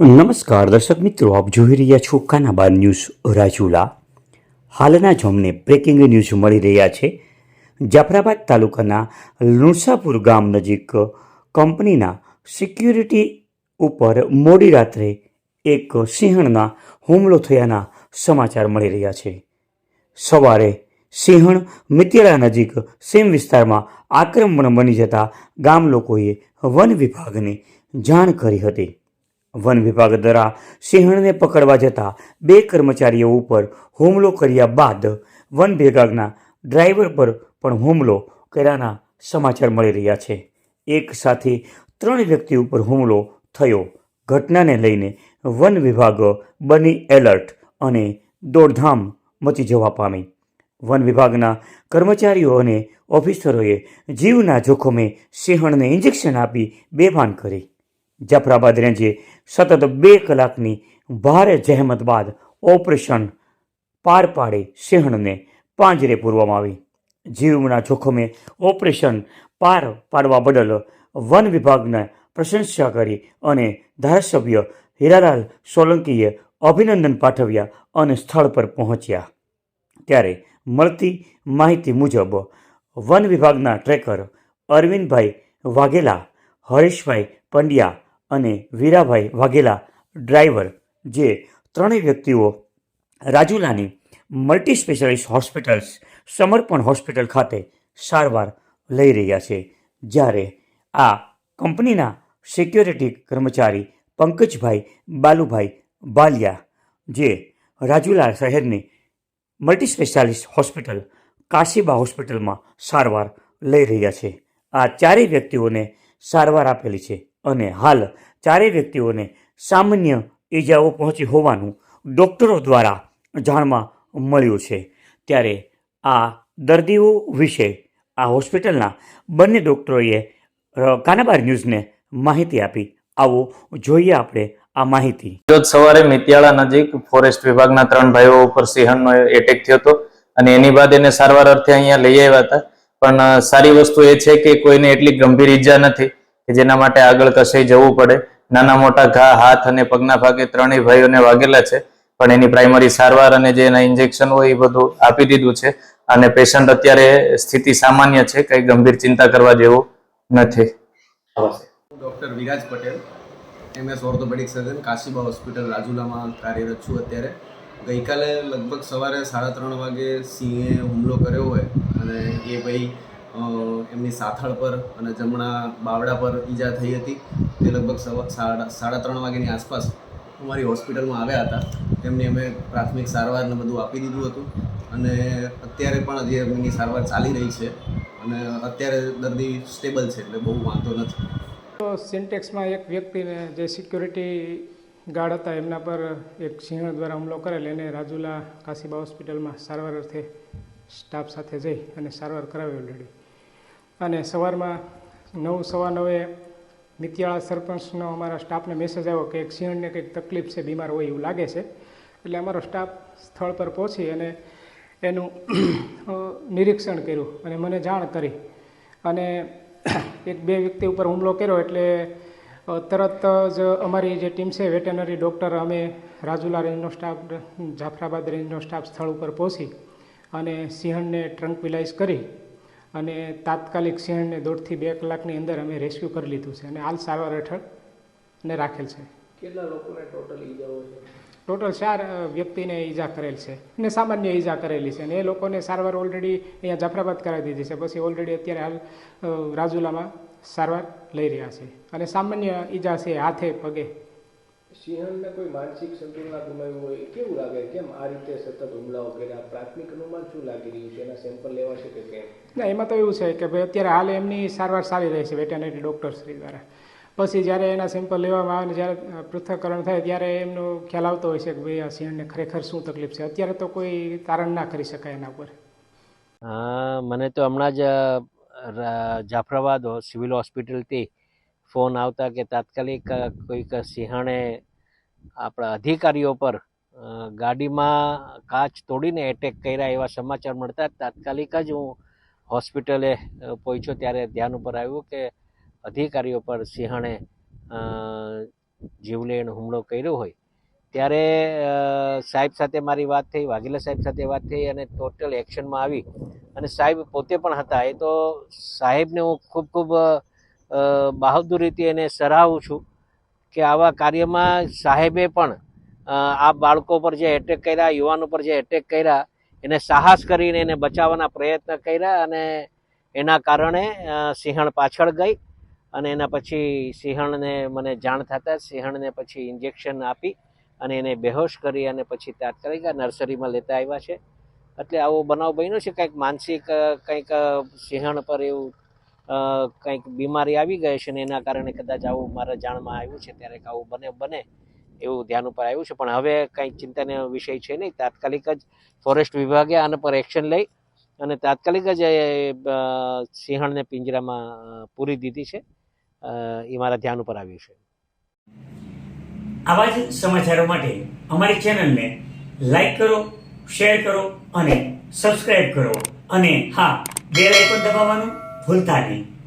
નમસ્કાર, દર્શક મિત્રો, આપ જોઈ રહ્યા છો કાનાબાર ન્યૂઝ રાજુલા. હાલના જમને બ્રેકિંગ ન્યૂઝ મળી રહ્યા છે. જાફરાબાદ તાલુકાના લુણસાપુર ગામ નજીક કંપનીના સિક્યુરિટી ઉપર મોડી રાત્રે એક સિંહણના હુમલો થયાના સમાચાર મળી રહ્યા છે. સવારે સિંહણ મિતિયાળા નજીક સેમ વિસ્તારમાં આક્રમણ બની જતા ગામ લોકોએ વન વિભાગને જાણ કરી હતી. વન વિભાગ દ્વારા સિંહણને પકડવા જતા બે કર્મચારીઓ ઉપર હુમલો કર્યા બાદ વન વિભાગના ડ્રાઈવર પર પણ હુમલો કર્યાના સમાચાર મળી રહ્યા છે. એક સાથે ત્રણ વ્યક્તિ ઉપર હુમલો થયો. ઘટનાને લઈને વન વિભાગ બની એલર્ટ અને દોડધામ મચી જવા પામી. વન વિભાગના કર્મચારીઓ અને ઓફિસરોએ જીવના જોખમે સિંહણને ઇન્જેક્શન આપી બેભાન કરી. જાફરાબાદ રેન્જે સતત બે કલાકની ભારે જહેમત બાદ ઓપરેશન પાર પાડી સિંહણને પાંજરે પૂરવામાં આવી. જીવના જોખમે ઓપરેશન પાર પાડવા બદલ વન વિભાગને પ્રશંસા કરી અને ધારાસભ્ય હીરાલાલ સોલંકીએ અભિનંદન પાઠવ્યા અને સ્થળ પર પહોંચ્યા. ત્યારે મળતી માહિતી મુજબ વન વિભાગના ટ્રેકર અરવિંદભાઈ વાઘેલા, હરેશભાઈ પંડ્યા અને વીરાભાઈ વાઘેલા ડ્રાઈવર, જે ત્રણેય વ્યક્તિઓ રાજુલાની multi specialist hospitals, Samarpan hospital ખાતે સારવાર લઈ રહ્યા છે. જ્યારે આ કંપનીના સિક્યોરિટી કર્મચારી પંકજભાઈ બાલુભાઈ બાલિયા, જે રાજુલા શહેરની મલ્ટી સ્પેશિયાલિસ્ટ હોસ્પિટલ, કાશીબા હોસ્પિટલમાં સારવાર લઈ રહ્યા છે. આ ચારેય વ્યક્તિઓને સારવાર આપેલી છે. અને હાલ ચારેય વ્યક્તિઓને સામાન્ય ઈજાઓ પહોંચી હોવાનું ડૉક્ટરો દ્વારા જાણવા મળ્યું છે. ત્યારે આ દર્દીઓ વિશે આ હોસ્પિટલના બંને ડૉક્ટરોએ કાનાબાર ન્યૂઝને માહિતી આપી. આવો જોઈએ આપણે આ માહિતી. રોજ સવારે મિતિયાળા નજીક ફોરેસ્ટ વિભાગના ત્રણ ભાઈઓ ઉપર સિંહણનો એટેક થયો હતો અને એની બાદ એને સારવાર અર્થે અહીંયા લઈ આવ્યા હતા. પણ સારી વસ્તુ એ છે કે કોઈને એટલી ગંભીર ઈજા નથી. કે જેના માટે આગળ કશે જવું પડે. નાના મોટા ઘા હાથ અને પગના ભાગે ત્રણેય ભાઈઓને વાગેલા છે. પણ એની પ્રાઇમરી સારવાર અને જે એના ઇન્જેક્શન હોય એ બધું આપી દીધું છે. અને પેશન્ટ અત્યારે સ્થિતિ સામાન્ય છે કઈ ગંભીર ચિંતા કરવા જેવું નથી. Doctor Viraj Patel MS orthopaedic surgeon Kashiba hospital રાજુલામાં કાર્યરત છું અત્યારે. ગઈકાલે લગભગ સવારે સાડા ત્રણ વાગે સિંહે હુમલો કર્યો હોય અને એ ભાઈ એમની સાથળ પર અને જમણા બાવડા પર ઈજા થઈ હતી. તે લગભગ સાડા સાડા ત્રણ વાગ્યાની આસપાસ અમારી હોસ્પિટલમાં આવ્યા હતા. તેમને અમે પ્રાથમિક સારવારને બધું આપી દીધું હતું. અને અત્યારે પણ જે એમની સારવાર ચાલી રહી છે. અને અત્યારે દર્દી સ્ટેબલ છે, એટલે બહુ વાંધો નથી. તો સિન્ટેક્સમાં એક વ્યક્તિને જે સિક્યોરિટી ગાર્ડ હતા, એમના પર એક સિંહણ દ્વારા હુમલો કરેલ. એને રાજુલા કાશીબા હોસ્પિટલમાં સારવાર અર્થે સ્ટાફ સાથે જઈ અને સારવાર કરાવી ઓલરેડી. અને સવારમાં નવ, સવા નવે મિતિયાળા સરપંચનો અમારા સ્ટાફને મેસેજ આવ્યો કે એક સિંહણને કંઈક તકલીફ છે, બીમાર હોય એવું લાગે છે. એટલે અમારો સ્ટાફ સ્થળ પર પહોંચી અને એનું નિરીક્ષણ કર્યું અને મને જાણ કરી. અને એક બે વ્યક્તિ ઉપર હુમલો કર્યો એટલે તરત જ અમારી જે ટીમ છે વેટેનરી ડૉક્ટર અમે રાજુલા રેન્જનો સ્ટાફ, જાફરાબાદ રેન્જનો સ્ટાફ સ્થળ ઉપર પહોંચી. અને સિંહણને ટ્રંકવિલાઇઝ કરી અને તાત્કાલિક સિંહણને દોઢથી બે કલાકની અંદર અમે રેસ્ક્યુ કરી લીધું છે અને હાલ સારવાર હેઠળ ને રાખેલ છે. કેટલા લોકોને ટોટલ ઈજાઓ છે? ટોટલ ચાર વ્યક્તિને ઈજા કરેલ છે અને સામાન્ય ઈજા કરેલી છે અને એ લોકોને સારવાર ઓલરેડી અહીંયા જાફરાબાદ કરાવી દીધી છે. પછી ઓલરેડી અત્યારે હાલ રાજુલામાં સારવાર લઈ રહ્યા છે અને સામાન્ય ઈજા છે હાથે પગે. સિંહણને કોઈ માનસિક સંતુલન ગુમાવ્યું હોય કેવું લાગે? કેમ આ રીતે સતત હુમલાઓ કર્યા? પ્રાથમિક અનુમાન શું લાગી રહ્યું છે? એના સેમ્પલ લેવા છે કે કેમ? ના એમાં તો એવું છે કે ભાઈ અત્યારે હાલ એમની સારવાર સારી રહે છે વેટેનરી ડૉક્ટરશ્રી દ્વારા. પછી જ્યારે એના સેમ્પલ લેવામાં આવે ને જ્યારે પૃથ્થકરણ થાય ત્યારે એમનો ખ્યાલ આવતો હોય છે કે ભાઈ આ સિંહણને ખરેખર શું તકલીફ છે? અત્યારે તો કોઈ તારણ ના કરી શકાય એના ઉપર. હા મને તો હમણાં જ જાફરાબાદ સિવિલ હોસ્પિટલથી ફોન આવતા કે તાત્કાલિક કોઈક સિંહણે આપણા અધિકારીઓ પર ગાડીમાં કાચ તોડીને એટેક કર્યા એવા સમાચાર મળતા તાત્કાલિક જ હું હોસ્પિટલે પહોંચ્યો ત્યારે ધ્યાન ઉપર આવ્યું કે અધિકારીઓ પર સિંહણે જીવલેણ હુમલો કર્યો હોય. ત્યારે સાહેબ સાથે મારી વાત થઈ, વાઘેલા સાહેબ સાથે વાત થઈ અને ટોટલ એક્શનમાં આવી. અને સાહેબ પોતે પણ હતા. એ તો સાહેબને હું ખૂબ ખૂબ બહાદુરીથી એને સરાહું છું કે આવા કાર્યમાં સાહેબે પણ આ બાળકો પર જે એટેક કર્યા, યુવાનો પર જે એટેક કર્યા, એને સાહસ કરીને એને બચાવવાના પ્રયત્ન કર્યા અને એના કારણે સિંહણ પાછળ ગઈ અને એના પછી સિંહણને મને જાણ થતાં સિંહણને પછી ઇન્જેક્શન આપી અને એને બેહોશ કરી અને પછી તાત્કાલિક નર્સરીમાં લેતા આવ્યા છે. એટલે આવો બનાવ બન્યો છે? કંઈક માનસિક કંઈક સિંહણ પર એવું કંઈક બીમારી આવી ગઈ છે ને એના કારણે કદાચ આવું મારા જાણમાં આવ્યું છે ત્યારે આવું બને બને એવું ધ્યાન ઉપર આવ્યું છે. પણ હવે કંઈ ચિંતાનો વિષય છે નહીં. તાત્કાલિક જ ફોરેસ્ટ વિભાગે આના પર એક્શન લઈ અને તાત્કાલિક જ સિંહણને પિંજરામાં પૂરી દીધી છે. એ મારા ધ્યાન ઉપર આવ્યું છે. આવા જ સમાચારો માટે અમારી ચેનલને લાઈક કરો, શેર કરો અને સબસ્ક્રાઈબ કરો. અને હા, બેલ આઇકોન દબાવવાનું ભૂલતા નહીં.